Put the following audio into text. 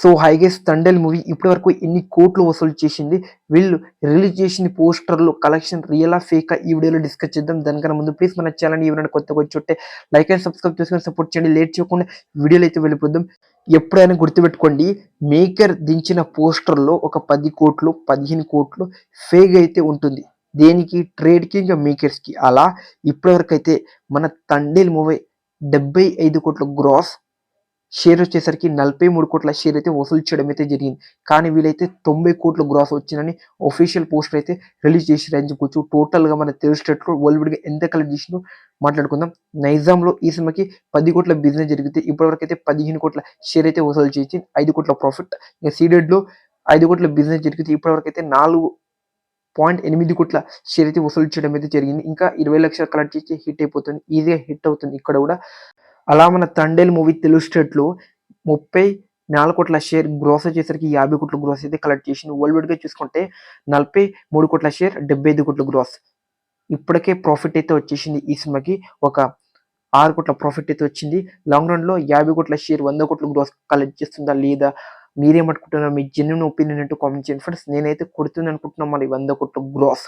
So హైగెస్ Thandel movie ఇప్పటి వరకు ఎన్ని కోట్లు వసూలు చేసింది? వీళ్ళు రిలీజ్ చేసిన పోస్టర్లు కలెక్షన్ రియలా ఫేక్ ఈ వీడియోలో డిస్కస్ చేద్దాం. దానికన్నా ముందు ప్లీజ్ మన ఛానల్ ఎవరైనా కొత్తగా వచ్చి ఉంటే లైక్ అండ్ సబ్స్క్రైబ్ చేసుకొని సపోర్ట్ చేయండి. లేట్ చేయకుండా వీడియోలు అయితే వెళ్ళిపోద్దాం ఎప్పుడైనా గుర్తుపెట్టుకోండి మేకర్ దించిన పోస్టర్లో ఒక పది కోట్లు పదిహేను కోట్లు ఫేక్ అయితే ఉంటుంది. దేనికి? ట్రేడ్కి ఇంకా మేకర్స్కి అలా ఇప్పటివరకు అయితే మన తండేల్ మూవీ డెబ్బై ఐదు కోట్ల గ్రాస్ షేర్ వచ్చేసరికి నలభై మూడు కోట్ల షేర్ అయితే వసూలు చేయడం అయితే జరిగింది. కానీ వీళ్ళైతే తొంభై కోట్ల గ్రాస్ వచ్చిందని ఒఫీషియల్ పోస్టర్ అయితే రిలీజ్ చేసి చెప్పొచ్చు. టోటల్గా మన తెలిసేటట్లు స్టేట్లో ఎంత కలెక్ట్ చేసినో మాట్లాడుకుందాం. నైజాంలో ఈ సినిమాకి పది కోట్ల బిజినెస్ జరిగితే ఇప్పటివరకు అయితే పదిహేను కోట్ల షేర్ అయితే వసూలు చేసి ఐదు కోట్ల ప్రాఫిట్ ఇంకా సీడెడ్లో ఐదు కోట్ల బిజినెస్ జరిగితే ఇప్పటివరకు అయితే నాలుగు పాయింట్ ఎనిమిది కోట్ల షేర్ అయితే వసూలు చేయడం అయితే జరిగింది. ఇంకా ఇరవై లక్షలు కలెక్ట్ చేసి హిట్ అయిపోతుంది. ఈజీగా హిట్ అవుతుంది. ఇక్కడ కూడా అలా మన తండేల్ మూవీ తెలుగు స్టేట్లో ముప్పై నాలుగు కోట్ల షేర్ గ్రోస్ వచ్చేసరికి యాభై కోట్ల గ్రోస్ అయితే కలెక్ట్ చేసింది వరల్డ్ వైడ్గా చూసుకుంటే నలభై మూడు కోట్ల షేర్ డెబ్బై ఐదు కోట్ల గ్రోస్. ఇప్పటికే ప్రాఫిట్ అయితే వచ్చేసింది ఈ సినిమాకి. ఒక ఆరు కోట్ల ప్రాఫిట్ అయితే వచ్చింది. లాంగ్ రన్లో యాభై కోట్ల షేర్ వంద కోట్ల గ్రోస్ కలెక్ట్ చేస్తుందా లేదా మీరేమనుకుంటున్నారు మీ జెన్యున్ ఒపీనియన్ అంటూ కామెంట్ చేయండి. ఫ్రెండ్స్ నేనైతే కొడుతుంది అనుకుంటున్నాను మరి వంద కోట్ల గ్రోస్.